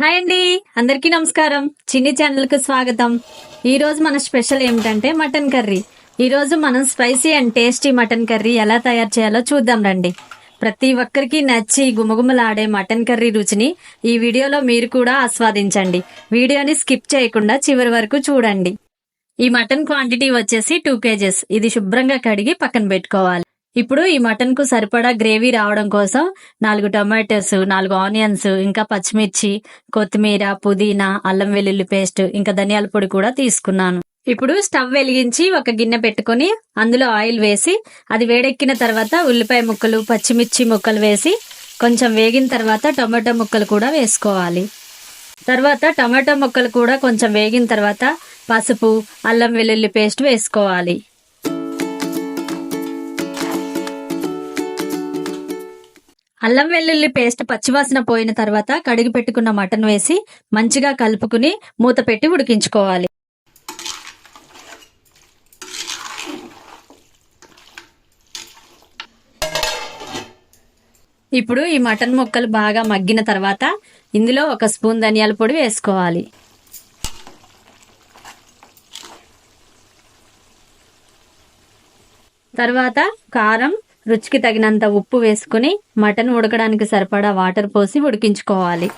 Hi అండి. అందరికీ నమస్కారం. చిన్ని ఛానల్కు స్వాగతం. ఈ రోజు మన స్పెషల్ ఏమిటంటే మటన్ కర్రీ. ఈ రోజు మనం spicy and tasty mutton curry ఎలా తయారు చేయాలో చూద్దాం రండి. ప్రతి ఒక్కరికి నచ్చి గుమగుమలాడే మటన్ కర్రీ రుచిని ఈ వీడియోలో మీరు కూడా ఆస్వాదించండి. వీడియోని స్కిప్ చేయకుండా చివరి వరకు చూడండి. ఈ మటన్ క్వాంటిటీ వచ్చేసి టూ కేజెస్. ఇది శుభ్రంగా కడిగి పక్కన పెట్టుకోవాలి. ఇప్పుడు ఈ మటన్కు సరిపడా గ్రేవీ రావడం కోసం నాలుగు టొమాటోస్ నాలుగు ఆనియన్స్ ఇంకా పచ్చిమిర్చి కొత్తిమీర పుదీనా అల్లం వెల్లుల్లి పేస్ట్ ఇంకా ధనియాల పొడి కూడా తీసుకున్నాను. ఇప్పుడు స్టవ్ వెలిగించి ఒక గిన్నె పెట్టుకొని అందులో ఆయిల్ వేసి అది వేడెక్కిన తర్వాత ఉల్లిపాయ ముక్కలు పచ్చిమిర్చి ముక్కలు వేసి కొంచెం వేగిన తర్వాత టొమాటో ముక్కలు కూడా వేసుకోవాలి. తర్వాత టమాటా ముక్కలు కూడా కొంచెం వేగిన తర్వాత పసుపు అల్లం వెల్లుల్లి పేస్ట్ వేసుకోవాలి. అల్లం వెల్లుల్లి పేస్ట్ పచ్చివాసన పోయిన తర్వాత కడిగి పెట్టుకున్న మటన్ వేసి మంచిగా కలుపుకుని మూత పెట్టి ఉడికించుకోవాలి. ఇప్పుడు ఈ మటన్ ముక్కలు బాగా మగ్గిన తర్వాత ఇందులో ఒక స్పూన్ ధనియాల పొడి వేసుకోవాలి. తర్వాత కారం రుచికి తగినంత ఉప్పు వేసుకుని మటన్ ఉడకడానికి సరిపడా వాటర్ పోసి ఉడికించుకోవాలి.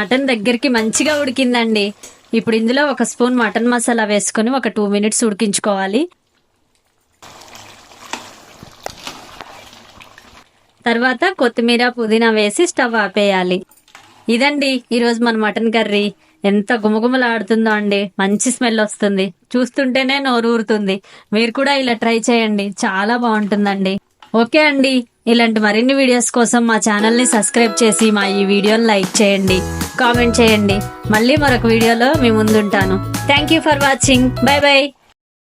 మటన్ దగ్గరికి మంచిగా ఉడికిందండి. ఇప్పుడు ఇందులో ఒక స్పూన్ మటన్ మసాలా వేసుకుని ఒక టూ మినిట్స్ ఉడికించుకోవాలి. తర్వాత కొత్తిమీర పుదీనా వేసి స్టవ్ ఆపేయాలి. ఇదండి ఈరోజు మన మటన్ కర్రీ. ఎంత గుమగుమలాడుతుందో అండి. మంచి స్మెల్ వస్తుంది. చూస్తుంటేనే నోరు ఊరుతుంది. మీరు కూడా ఇలా ట్రై చేయండి. చాలా బాగుంటుందండి. ఓకే అండి. ఇలాంటి మరిన్ని వీడియోస్ కోసం మా ఛానల్ని సబ్స్క్రైబ్ చేసి మా ఈ వీడియోని లైక్ చేయండి. కామెంట్ చేయండి. మళ్ళీ మరొక వీడియోలో మీ ముందుంటాను. Thank you for watching bye bye